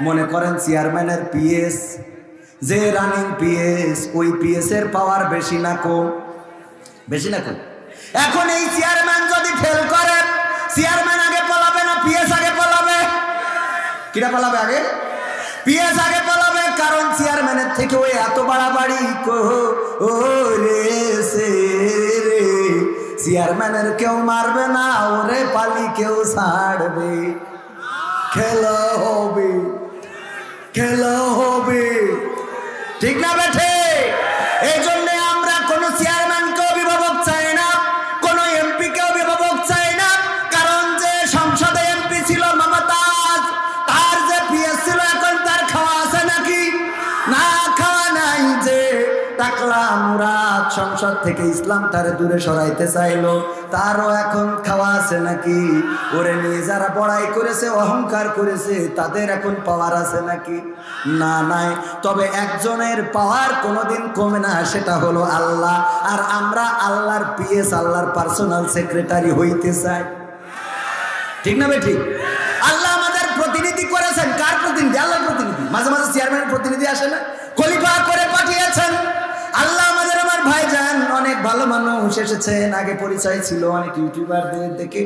মনে করেন চেয়ারম্যানের পিএস, যে রানিং পিএস, ওই পিএস এর পাওয়ার বেশি না কম। বেশি না কম। এখন এই চেয়ারম্যান যদি ফেল করে, চেয়ারম্যান আগে পলাবে না, পিএস আগে পলাবে? কিরা পালাবে আগে? পিএস আগে পালাবে, কারণ চেয়ারম্যানের থেকে ওই এত বাড়াবাড়ি ও, রে, সে, রে। চেয়ারম্যানের কেউ মারবে না, ওরে পালি কেউ ছাড়বে। খেলা হবে। খেলা হবে। ঠিক না বেঠে? সংসদ থেকে ইসলাম তারে দূরে সরাইতে চাইলো। তারও এখন খাওয়া আছে নাকি? ওরে নিয়ে যারা বড়াই করেছে, অহংকার করেছে, তাদের এখন পাওয়ার আছে নাকি? না, নাই। তবে একজনের পাওয়ার কোনোদিন কমে না, সেটা হলো আল্লাহ। আর আমরা আল্লাহর পিএস, আল্লাহর পার্সোনাল সেক্রেটারি হইতে চাই। ঠিক না ভাই ঠিক আল্লাহ আমাদের প্রতিনিধি করেছেন। কার প্রতিনিধি? আল্লাহর প্রতিনিধি। মাঝে মাঝে চেয়ারম্যানের প্রতিনিধি আসে না? খলিফা করে পাঠিয়েছেন। আল্লাহ আমাদের আমার ভাইজান। অনেক ভালো মানুষ এসেছেন। আগে পরিচয় ছিল অনেক ইউটিউবারদের দেখে।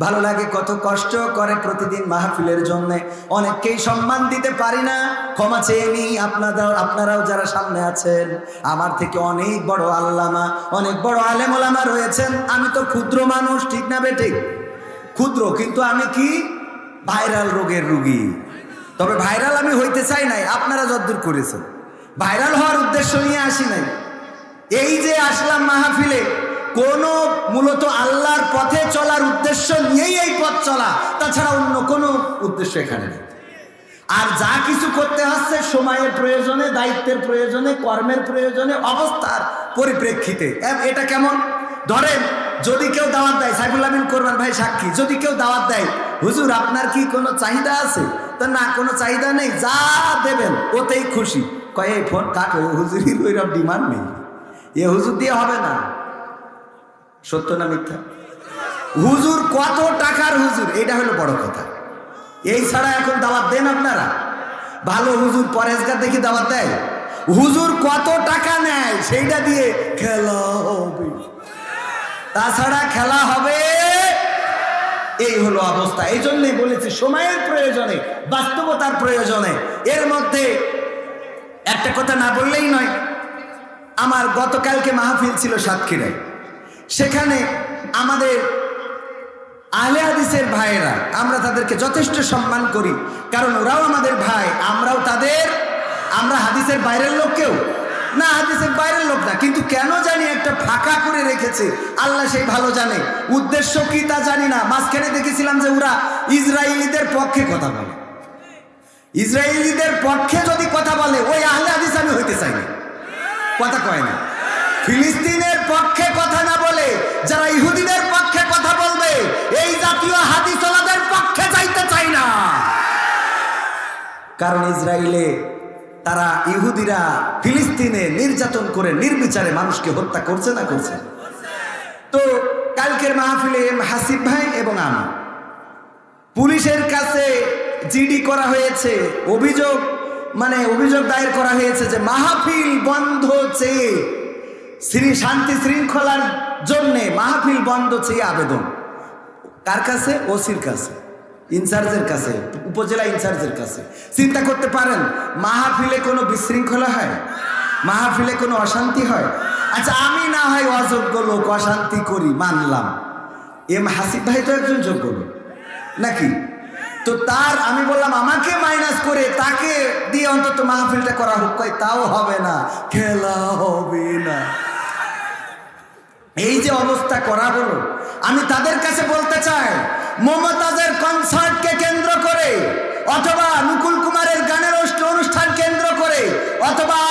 ভালো লাগে কত কষ্ট করে প্রতিদিন মাহফিলের জন্য। অনেককেই সম্মান দিতে পারি না। ক্ষমা চেয়ে নিই আপনাদের আপনারাও যারা সামনে আছেন। আমার থেকে অনেক বড় আল্লামা, অনেক বড় আলেম ওলামা রয়েছেন। আমি তো ক্ষুদ্র মানুষ, ঠিক না বেঠিক ক্ষুদ্র, কিন্তু আমি কি? ভাইরাল রোগের রুগী। তবে ভাইরাল আমি হইতে চাই নাই, আপনারা যদ্দূর করেছেন। ভাইরাল হওয়ার উদ্দেশ্য নিয়ে আসি নাই। এই যে আসলাম মাহফিলে, কোনো মূলত আল্লাহর পথে চলার উদ্দেশ্য নিয়েই এই পথ চলা, তাছাড়া অন্য কোনো উদ্দেশ্য এখানে নেই। আর যা কিছু করতে হচ্ছে, সময়ের প্রয়োজনে, দায়িত্বের প্রয়োজনে, কর্মের প্রয়োজনে, অবস্থার পরিপ্রেক্ষিতে। এটা কেমন? ধরেন, যদি কেউ দাওয়াত দেয়, সাইফুল আমিন কোরবান ভাই সাক্ষী, যদি কেউ দাওয়াত দেয়, হুজুর, আপনার কি কোনো চাহিদা আছে? তা না, কোনো চাহিদা নেই, যা দেবেন, ওতেই খুশি। কয়ে ফোন কাট হুজুরির ওইরকম ডিমান্ড নেই। এ হুজুর দিয়ে হবে না। সত্য না মিথ্যা? হুজুর কত টাকার হুজুর? এটা হলো বড় কথা। এই ছাড়া এখন দাওয়াত দেন আপনারা? ভালো হুজুর পরেশগার দেখি দাওয়াত দেয়? হুজুর কত টাকা নেয়? সেইটা দিয়ে খেলা হবে। তাছাড়া খেলা হবে। এই হলো অবস্থা। এই জন্যই বলেছি, সময়ের প্রয়োজনে, বাস্তবতার প্রয়োজনে। এর মধ্যে একটা কথা না বললেই নয়। আমার গতকালকে মাহফিল ছিল সাতক্ষীরায়। সেখানে আমাদের আহলে হাদিসের ভাইয়েরা, আমরা তাদেরকে যথেষ্ট সম্মান করি। কারণ ওরাও আমাদের ভাই, আমরাও তাদের, আমরা হাদিসের বাইরের লোক কেউ? না, হাদিসের বাইরের লোক না। কিন্তু কেন জানি একটা ফাঁকা করে রেখেছে? আল্লাহ সেই ভালো জানে। উদ্দেশ্য কি তা জানি না। মাঝখানে দেখেছিলাম যে ওরা ইসরায়েলিদের পক্ষে কথা বলে। ইসরায়েলিদের পক্ষে যদি কথা বলে, ওই আহলে হাদিস আমি হইতে চাই না। কথা কয় না। ফিলিস্তিনের পক্ষে কথা না বলে, যারা ইহুদিদের পক্ষে কথা বলবে, এই জাতীয় হাদিসওয়ালাদের পক্ষে যাইতে চাই না। কারণ ইসরায়েলে তারা ইহুদিরা ফিলিস্তিনে নির্যাতন করে নির্বিচারে মানুষকে হত্যা করছে না করছে। তো কালকের মাহফিলে এম হাসিব ভাই এবং আমি পুলিশের কাছে জিডি করা হয়েছে, অভিযোগ মানে অভিযোগ দায়ের করা হয়েছে যে মাহফিল বন্ধ চেয়ে শ্রী শান্তি শৃঙ্খলার জন্যে মাহফিল বন্ধ চেয়ে আবেদন। কার কাছে? ওসির কাছে। ইনচার্জের কাছে। উপজেলা ইনচার্জের কাছে। চিন্তা করতে পারেন, মাহফিলে কোনো বিশৃঙ্খলা হয়? মাহফিলে কোনো অশান্তি হয়? আচ্ছা আমি না হয় অযোগ্য লোক, অশান্তি করি, মানলাম। এম হাসিফ ভাই তো একজন যোগ্য লোক। নাকি? তো তার, আমি বললাম, আমাকে মাইনাস করে, তাকে দিয়ে অন্তত মাহফিলটা করা হোক। কয়, তাও হবে না, খেলা হবে না। এই যে অবস্থা করা হলো, আমি তাদের কাছে বলতে চাই, মমতাজের কনসার্টকে কেন্দ্র করে, অথবা নুকুল কুমারের গানের অনুষ্ঠা- অনুষ্ঠান কেন্দ্র করে, অথবা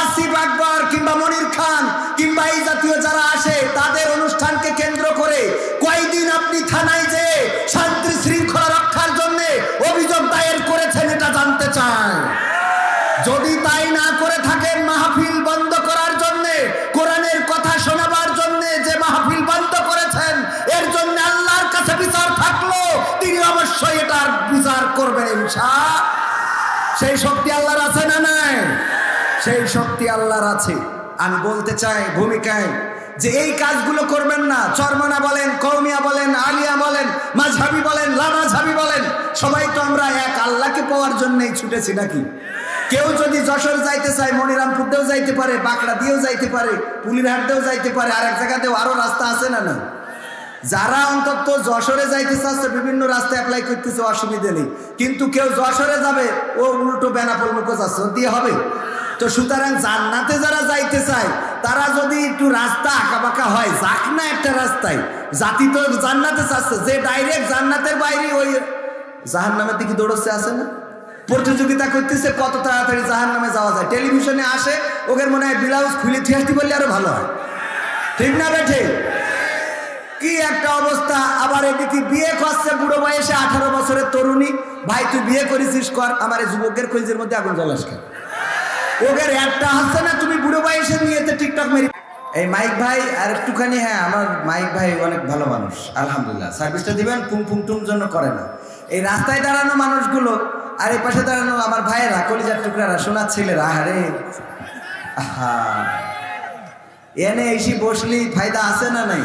শক্তি আল্লাহর আছে। আমি বলতে চাই ভূমিকায় যে এই কাজগুলো করবেন না, চরমনা বলেন কৌমিয়া বলেন, আলিয়া বলেন, মাঝহাবি বলেন লামাঝাবি বলেন, সবাই তো আমরা এক, আল্লাহকে পাওয়ার জন্যই ছুটেছি নাকি? কেউ যদি যশোর যাইতে চায় মনিরামপুর দিয়েও যাইতে পারে বাঁকড়া দিয়েও যাইতে পারে পুলিরহাট দিয়েও যাইতে পারে আর এক জায়গাতেও আরও রাস্তা আছে না না? যারা অন্তত যশোরে যাইতে চাচ্ছে, বিভিন্ন রাস্তা অ্যাপ্লাই করতেছে, অসুবিধে নেই। কিন্তু কেউ যশোরে যাবে, ও উল্টো বেনাপোল মুখো যাচ্ছে দিয়ে হবে। তো সুতরাং জান্নাতে যারা যাইতে চায়, তারা যদি একটু রাস্তা আঁকাবাঁকা হয়, যাক না একটা রাস্তায়। জাতি তো জান্নাতে চাচ্ছে যে ডাইরেক্ট জান্নাতের বাইরে ওই জাহান নামের দিকে দৌড়চ্ছে, আসে না। প্রতিযোগিতা করতেছে, কত তাড়াতাড়ি জাহান নামে যাওয়া যায়। টেলিভিশনে আসে, ওদের মনে হয় ব্লাউজ খুলে থিয়াসটি বললে আরও ভালো হয়। ঠিক না বেঠে? কি একটা অবস্থা। আবার এদিকে বিয়ে করছে, বুড়ো বয়সে আঠারো বছরের তরুণী। ভাই, তুই বিয়ে করেছিস, কর। আমার যুবকের কলজের মধ্যে আগুন জ্বলাস কেন ওদের একটা হচ্ছে না, তুমি বুড়ো বয়সে নিয়ে তো টিকটক মেরি এই মাইক ভাই, আর একটুখানি হ্যাঁ আমার মাইক ভাই অনেক ভালো মানুষ, আলহামদুলিল্লাহ। সার্ভিসটা দিবেন পুং পুং টুং জন্য করে না। এই রাস্তায় দাঁড়ানো মানুষগুলো, আর এই পাশে দাঁড়ানো আমার ভাইয়েরা, কলিজার টুকরারা, সোনার ছেলেরা, আহারে। আহা। এনে এসে বসলি, ফায়দা আছে না নাই?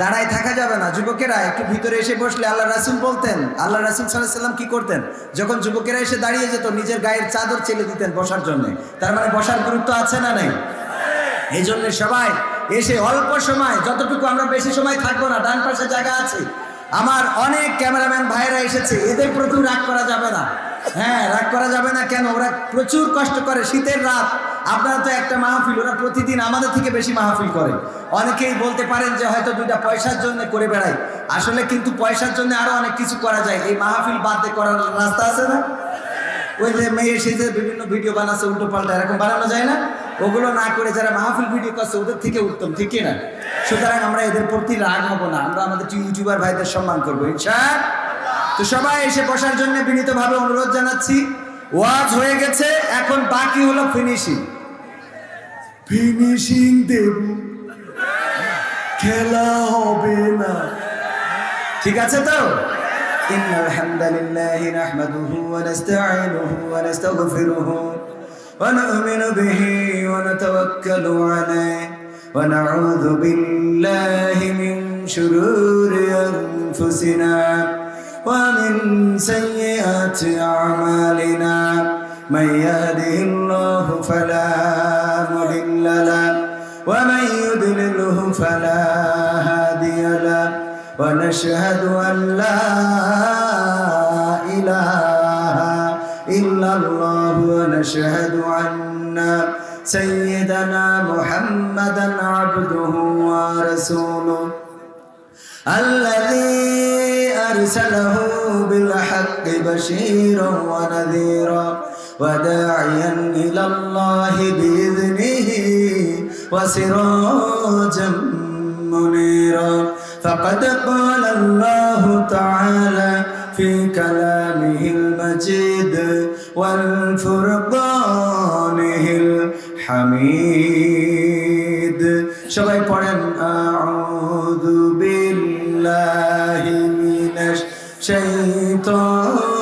দাঁড়ায় থাকা যাবে না। যুবকেরা একটু ভিতরে এসে বসলে আল্লাহ রাসুল বলতেন, আল্লাহ রাসুল সাল্লাম কি করতেন? যখন যুবকেরা এসে দাঁড়িয়ে যেত, নিজের গায়ের চাদর চেলে দিতেন বসার জন্য। তার মানে বসার গুরুত্ব আছে না নাই? এই জন্য সবাই এসে অল্প সময়, যতটুকু আমরা বেশি সময় থাকব না, ডান পাশে জায়গা আছে। আমার অনেক ক্যামেরাম্যান ভাইরা এসেছে, এদের প্রতি রাগ করা যাবে না। হ্যাঁ রাগ করা যাবে না কেন? ওরা প্রচুর কষ্ট করে, শীতের রাত আপনারা তো একটা মাহফিল, ওরা প্রতিদিন আমাদের থেকে বেশি মাহফিল করে। অনেকেই বলতে পারেন যে হয়তো দুইটা পয়সার জন্য করে বেড়াই আসলে কিন্তু পয়সার জন্য আরও অনেক কিছু করা যায়। এই মাহফিল বাদ করার রাস্তা আছে না? ওই যে মেয়ে সেই যে বিভিন্ন ভিডিও বানাচ্ছে, উল্টো পাল্টা, এরকম বানানো যায় না? ওগুলো না করে যারা মাহফিল ভিডিও করছে, ওদের থেকে উত্তম, ঠিক না? সুতরাং আমরা এদের প্রতি রাগ হব না। আমরা আমাদের ইউটিউবার ভাইদের সম্মান করব ইনশা তো সবাই এসে বসার জন্য বিনীতভাবে অনুরোধ জানাচ্ছি। ওয়াজ হয়ে গেছে, এখন বাকি হলো ফিনিশিং ফিনিশিং দেব খেলা হবে না ঠিক আছে তো إن الحمد لله نحمده ونستعينه ونستغفره ونؤمن به ونتوكل عليه ونعوذ بالله من شرور أنفسنا ومن سيئات أعمالنا من يهده الله فلا مضل له ومن يضلله فلا هادي له ونشهد أن لا إله إلا الله ونشهد أن سيدنا محمدا عبده ورسوله الذي أرسله بالحق بشيرا ونذيرا وداعيا إلى الله بإذنه وسراجا منيرا فقد قال الله تعالى في كلامه المجيد والفرقانه الحميد সবাই পড়েন আউযু বিল্লাহি মিনাশ শাইতানির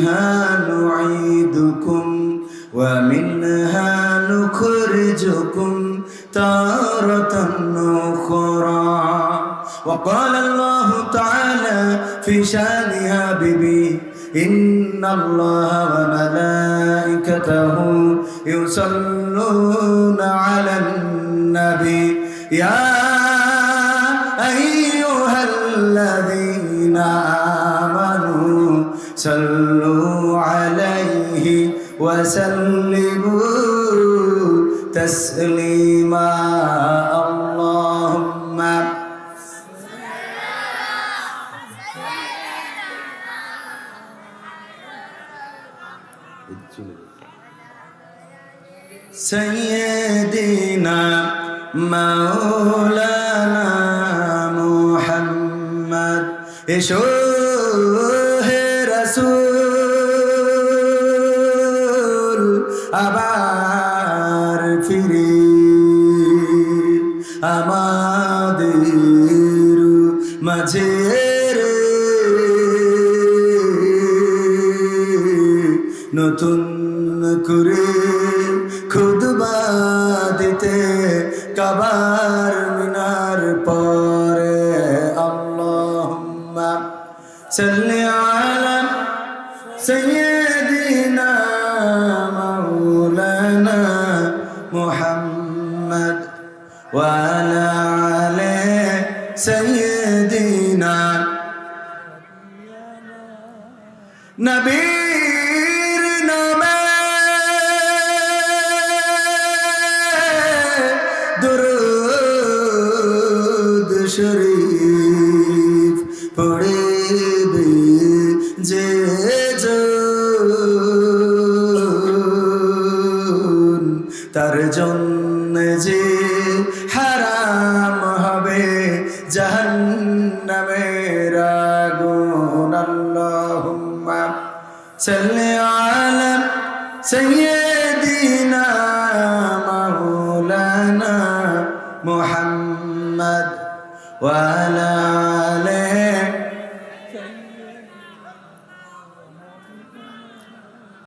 وفيها نعيدكم ومنها نخرجكم تارة أخرى. وقال الله تعالى في شانها ببي إن الله وملائكته يصلون على النبي. يا أيها الذين آمنوا وسلموا تسليما اللهم. سيدنا مولانا محمد. এসো আমাদের মাঝে রে নতুন করে খুদবা দিতে কাবার মিনার পরে আল্লাহ সাল্লি আলা সাইয়্যিদ وعلى آل سيدنا নবীর নামে দুরুদ শরীফ পড়বে জাহান্নামের আগুন আল্লাহুম্মা সাল্লি আলা